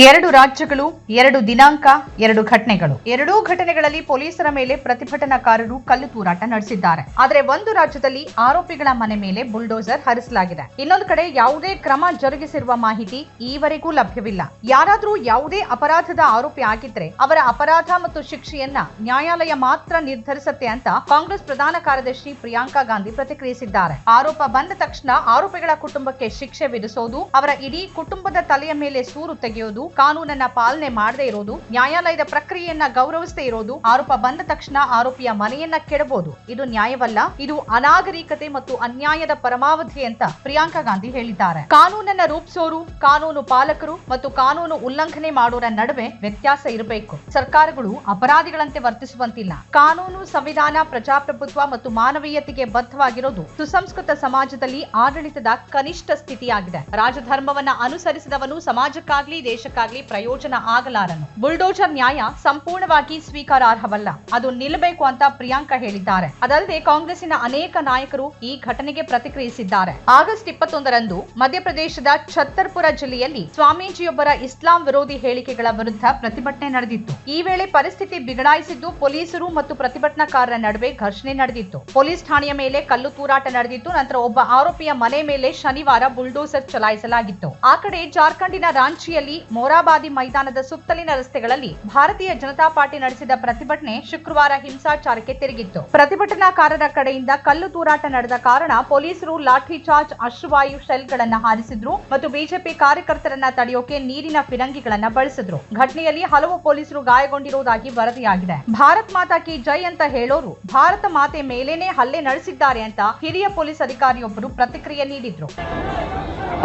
ಎರಡು ರಾಜ್ಯಗಳು, ಎರಡು ದಿನಾಂಕ, ಎರಡು ಘಟನೆಗಳು. ಎರಡೂ ಘಟನೆಗಳಲ್ಲಿ ಪೊಲೀಸರ ಮೇಲೆ ಪ್ರತಿಭಟನಾಕಾರರು ಕಲ್ಲು ತೂರಾಟ ನಡೆಸಿದ್ದಾರೆ. ಆದರೆ ಒಂದು ರಾಜ್ಯದಲ್ಲಿ ಆರೋಪಿಗಳ ಮನೆ ಮೇಲೆ ಬುಲ್ಡೋಸರ್ ಹರಿಸಲಾಗಿದೆ. ಇನ್ನೊಂದು ಕಡೆ ಯಾವುದೇ ಕ್ರಮ ಜರುಗಿಸಿರುವ ಮಾಹಿತಿ ಈವರೆಗೂ ಲಭ್ಯವಿಲ್ಲ. ಯಾರಾದರೂ ಯಾವುದೇ ಅಪರಾಧದ ಆರೋಪಿ ಆಗಿದ್ರೆ ಅವರ ಅಪರಾಧ ಮತ್ತು ಶಿಕ್ಷೆಯನ್ನ ನ್ಯಾಯಾಲಯ ಮಾತ್ರ ನಿರ್ಧರಿಸುತ್ತೆ ಅಂತ ಕಾಂಗ್ರೆಸ್ ಪ್ರಧಾನ ಕಾರ್ಯದರ್ಶಿ ಪ್ರಿಯಾಂಕಾ ಗಾಂಧಿ ಪ್ರತಿಕ್ರಿಯಿಸಿದ್ದಾರೆ. ಆರೋಪ ಬಂದ ತಕ್ಷಣ ಆರೋಪಿಗಳ ಕುಟುಂಬಕ್ಕೆ ಶಿಕ್ಷೆ ವಿಧಿಸೋದು, ಅವರ ಇಡೀ ಕುಟುಂಬದ ತಲೆಯ ಮೇಲೆ ಸೂರು ತೆಗೆಯೋದು ಕಾನೂನನ್ನ ಪಾಲನೆ ಮಾಡದೇ ಇರೋದು, ನ್ಯಾಯಾಲಯದ ಪ್ರಕ್ರಿಯೆಯನ್ನ ಗೌರವಿಸದೇ ಇರೋದು, ಆರೋಪ ಬಂದ ತಕ್ಷಣ ಆರೋಪಿಯ ಮನೆಯನ್ನ ಕೆಡಬಹುದು ಇದು ನ್ಯಾಯವಲ್ಲ, ಇದು ಅನಾಗರಿಕತೆ ಮತ್ತು ಅನ್ಯಾಯದ ಪರಮಾವಧಿ ಅಂತ ಪ್ರಿಯಾಂಕಾ ಗಾಂಧಿ ಹೇಳಿದ್ದಾರೆ. ಕಾನೂನನ್ನ ರೂಪಿಸೋರು, ಕಾನೂನು ಪಾಲಕರು ಮತ್ತು ಕಾನೂನು ಉಲ್ಲಂಘನೆ ಮಾಡೋರ ನಡುವೆ ವ್ಯತ್ಯಾಸ ಇರಬೇಕು. ಸರ್ಕಾರಗಳು ಅಪರಾಧಿಗಳಂತೆ ವರ್ತಿಸುವಂತಿಲ್ಲ. ಕಾನೂನು ಸಂವಿಧಾನ ಪ್ರಜಾಪ್ರಭುತ್ವ ಮತ್ತು ಮಾನವೀಯತೆಗೆ ಬದ್ಧವಾಗಿರೋದು ಸುಸಂಸ್ಕೃತ ಸಮಾಜದಲ್ಲಿ ಆಡಳಿತದ ಕನಿಷ್ಠ ಸ್ಥಿತಿಯಾಗಿದೆ. ರಾಜಧರ್ಮವನ್ನ ಅನುಸರಿಸಿದವನು ಸಮಾಜಕ್ಕಾಗ್ಲಿ ದೇಶಕ್ಕಾಗ್ಲಿ ಪ್ರಯೋಜನ ಆಗಲಾರನು. ಬುಲ್ಡೋಜರ್ ನ್ಯಾಯ ಸಂಪೂರ್ಣವಾಗಿ ಸ್ವೀಕಾರಾರ್ಹವಲ್ಲ ಅದು ನಿಲ್ಲಬೇಕು ಅಂತ ಪ್ರಿಯಾಂಕಾ ಹೇಳಿದ್ದಾರೆ. ಅದಲ್ಲದೆ ಕಾಂಗ್ರೆಸ್ಸಿನ ಅನೇಕ ನಾಯಕರು ಈ ಘಟನೆಗೆ ಪ್ರತಿಕ್ರಿಯಿಸಿದ್ದಾರೆ. ಆಗಸ್ಟ್ ಇಪ್ಪತ್ತೊಂದರಂದು ಮಧ್ಯಪ್ರದೇಶದ ಛತ್ತರ್ಪುರ ಜಿಲ್ಲೆಯಲ್ಲಿ ಸ್ವಾಮೀಜಿಯೊಬ್ಬರ ಇಸ್ಲಾಂ ವಿರೋಧಿ ಹೇಳಿಕೆಗಳ ವಿರುದ್ಧ ಪ್ರತಿಭಟನೆ ನಡೆದಿತ್ತು. ಈ ವೇಳೆ ಪರಿಸ್ಥಿತಿ ಬಿಗಡಾಯಿಸಿದ್ದು ಪೊಲೀಸರು ಮತ್ತು ಪ್ರತಿಭಟನಾಕಾರರ ನಡುವೆ ಘರ್ಷಣೆ ನಡೆದಿತ್ತು. ಪೊಲೀಸ್ ಠಾಣೆಯ ಮೇಲೆ ಕಲ್ಲು ತೂರಾಟ ನಡೆದಿತ್ತು. ನಂತರ ಒಬ್ಬ ಆರೋಪಿಯ ಮನೆ ಮೇಲೆ ಶನಿವಾರ ಬುಲ್ಡೋಸರ್ ಚಲಾಯಿಸಲಾಗಿತ್ತು. ಆ ಕಡೆ ಜಾರ್ಖಂಡಿನ ರಾಂಚಿಯಲ್ಲಿ ಮೊರಾಬಾದಿ ಮೈದಾನದ ಸುತ್ತಲಿನ ರಸ್ತೆಗಳಲ್ಲಿ ಭಾರತೀಯ ಜನತಾ ಪಾರ್ಟಿ ನಡೆಸಿದ ಪ್ರತಿಭಟನೆ ಶುಕ್ರವಾರ ಹಿಂಸಾಚಾರಕ್ಕೆ ತಿರುಗಿತ್ತು ಪ್ರತಿಭಟನಾಕಾರರ ಕಡೆಯಿಂದ ಕಲ್ಲು ತೂರಾಟ ನಡೆದ ಕಾರಣ ಪೊಲೀಸರು ಲಾಠಿ ಚಾರ್ಜ್ ಅಶ್ರುವಾಯು ಶೆಲ್ಗಳನ್ನ ಹಾರಿಸಿದ್ರು ಮತ್ತು ಬಿಜೆಪಿ ಕಾರ್ಯಕರ್ತರನ್ನ ತಡೆಯೋಕೆ ನೀರಿನ ಫಿರಂಗಿಗಳನ್ನ ಬಳಸಿದ್ರು ಘಟನೆಯಲ್ಲಿ ಹಲವು ಪೊಲೀಸರು ಗಾಯಗೊಂಡಿರುವುದಾಗಿ ವರದಿಯಾಗಿದೆ ಭಾರತ್ ಮಾತಾ ಕಿ ಜೈ ಅಂತ ಹೇಳೋರು ಭಾರತ ಮಾತೆ ಮೇಲೇನೆ ಹಲ್ಲೆ ನಡೆಸಿದ್ದಾರೆ ಅಂತ ಹಿರಿಯ ಪೊಲೀಸ್ ಅಧಿಕಾರಿಯೊಬ್ಬರು ಪ್ರತಿಕ್ರಿಯೆ ನೀಡಿದ್ರು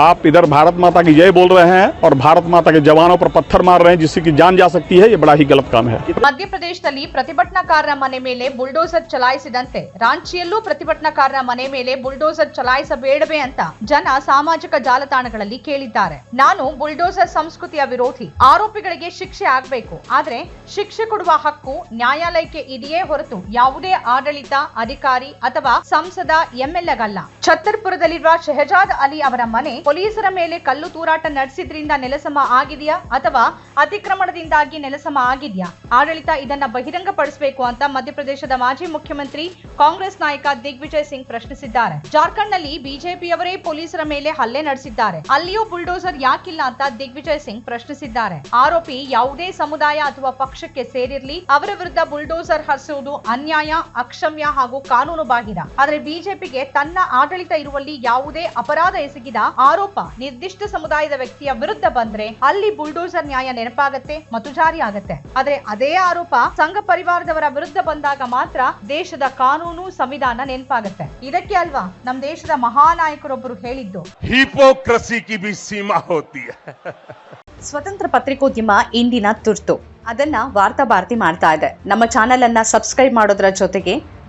आप इधर भारत माता की जय बोल रहे हैं और भारत माता के जवानों पर पत्थर मार रहे हैं जिससे कि जान जा सकती है ये बड़ा ही गलत काम है ಮಧ್ಯಪ್ರದೇಶದಲ್ಲಿ ಪ್ರತಿಭಟನಾಕಾರರ ಮನೆ ಮೇಲೆ ಬುಲ್ಡೋಸರ್ ಚಲಾಯಿಸಿದಂತೆ ರಾಂಚಿಯಲ್ಲೂ ಪ್ರತಿಭಟನಾಕಾರರ ಮನೆ ಮೇಲೆ ಬುಲ್ಡೋಸರ್ ಚಲಾಯಿಸಬೇಡವೇ ಅಂತ ಜನ ಸಾಮಾಜಿಕ ಜಾಲತಾಣಗಳಲ್ಲಿ ಕೇಳಿದ್ದಾರೆ ನಾನು ಬುಲ್ಡೋಸರ್ ಸಂಸ್ಕೃತಿಯ ವಿರೋಧಿ ಆರೋಪಿಗಳಿಗೆ ಶಿಕ್ಷೆ ಆಗ್ಬೇಕು ಆದ್ರೆ ಶಿಕ್ಷೆ ಕೊಡುವ ಹಕ್ಕು ನ್ಯಾಯಾಲಯಕ್ಕೆ ಇದೆಯೇ ಹೊರತು ಯಾವುದೇ ಆಡಳಿತ ಅಧಿಕಾರಿ ಅಥವಾ ಸಂಸದ ಎಂಎಲ್ಎಗಲ್ಲ ಛತ್ತರ್ಪುರದಲ್ಲಿರುವ ಶೆಹಜಾದ್ ಅಲಿ ಅವರ ಮನೆ ಪೊಲೀಸರ ಮೇಲೆ ಕಲ್ಲು ತೂರಾಟ ನಡೆಸಿದ್ರಿಂದ ನೆಲಸಮ ಆಗಿದೆಯಾ ಅಥವಾ ಅತಿಕ್ರಮಣದಿಂದಾಗಿ ನೆಲಸಮ ಆಗಿದೆಯಾ? ಆಡಳಿತ ಇದನ್ನ ಬಹಿರಂಗಪಡಿಸಬೇಕು ಅಂತ ಮಧ್ಯಪ್ರದೇಶದ ಮಾಜಿ ಮುಖ್ಯಮಂತ್ರಿ ಕಾಂಗ್ರೆಸ್ ನಾಯಕ ದಿಗ್ವಿಜಯ್ ಸಿಂಗ್ ಪ್ರಶ್ನಿಸಿದ್ದಾರೆ. ಜಾರ್ಖಂಡ್ನಲ್ಲಿ ಬಿಜೆಪಿಯವರೇ ಪೊಲೀಸರ ಮೇಲೆ ಹಲ್ಲೆ ನಡೆಸಿದ್ದಾರೆ. ಅಲ್ಲಿಯೂ ಬುಲ್ಡೋಸರ್ ಯಾಕಿಲ್ಲ ಅಂತ ದಿಗ್ವಿಜಯ್ ಸಿಂಗ್ ಪ್ರಶ್ನಿಸಿದ್ದಾರೆ. ಆರೋಪಿ ಯಾವುದೇ ಸಮುದಾಯ ಅಥವಾ ಪಕ್ಷಕ್ಕೆ ಸೇರಿರ್ಲಿ, ಅವರ ವಿರುದ್ಧ ಬುಲ್ಡೋಸರ್ ಹರಿಸುವುದು ಅನ್ಯಾಯ, ಅಕ್ಷಮ್ಯ ಹಾಗೂ ಕಾನೂನು ಬಾಹಿರ. ಆದರೆ ಬಿಜೆಪಿಗೆ ತನ್ನ ಆಡಳಿತ ಇರುವಲ್ಲಿ ಯಾವುದೇ ಅಪರಾಧ ಎಸಗಿದ ಆರೋಪ ನಿರ್ದಿಷ್ಟ ಸಮುದಾಯದ ವ್ಯಕ್ತಿಯ ವಿರುದ್ಧ ಬಂದ್ರೆ ಅಲ್ಲಿ ಬುಲ್ಡೋಸರ್ ನ್ಯಾಯ ನೆನಪಾಗತ್ತೆ ಮತ್ತು ಜಾರಿ ಆಗತ್ತೆ. ಆದ್ರೆ ಅದೇ ಆರೋಪ ಸಂಘ ಪರಿವಾರದವರ ವಿರುದ್ಧ ಬಂದಾಗ ಮಾತ್ರ ದೇಶದ ಕಾನೂನು ಸಂವಿಧಾನ ನೆನಪಾಗತ್ತೆ. ಇದಕ್ಕೆ ಅಲ್ವಾ ನಮ್ಮ ದೇಶದ ಮಹಾನಾಯಕರೊಬ್ಬರು ಹೇಳಿದ್ದು. ಹಿಪೋಕ್ರಸಿ ಸ್ವತಂತ್ರ ಪತ್ರಿಕೋದ್ಯಮ ಇಂದಿನ ತುರ್ತು. ಅದನ್ನ ವಾರ್ತಾ ಭಾರತಿ ಮಾಡ್ತಾ ಇದೆ. ನಮ್ಮ ಚಾನೆಲ್ ಅನ್ನ ಸಬ್ಸ್ಕ್ರೈಬ್ ಮಾಡೋದ್ರ ಜೊತೆಗೆ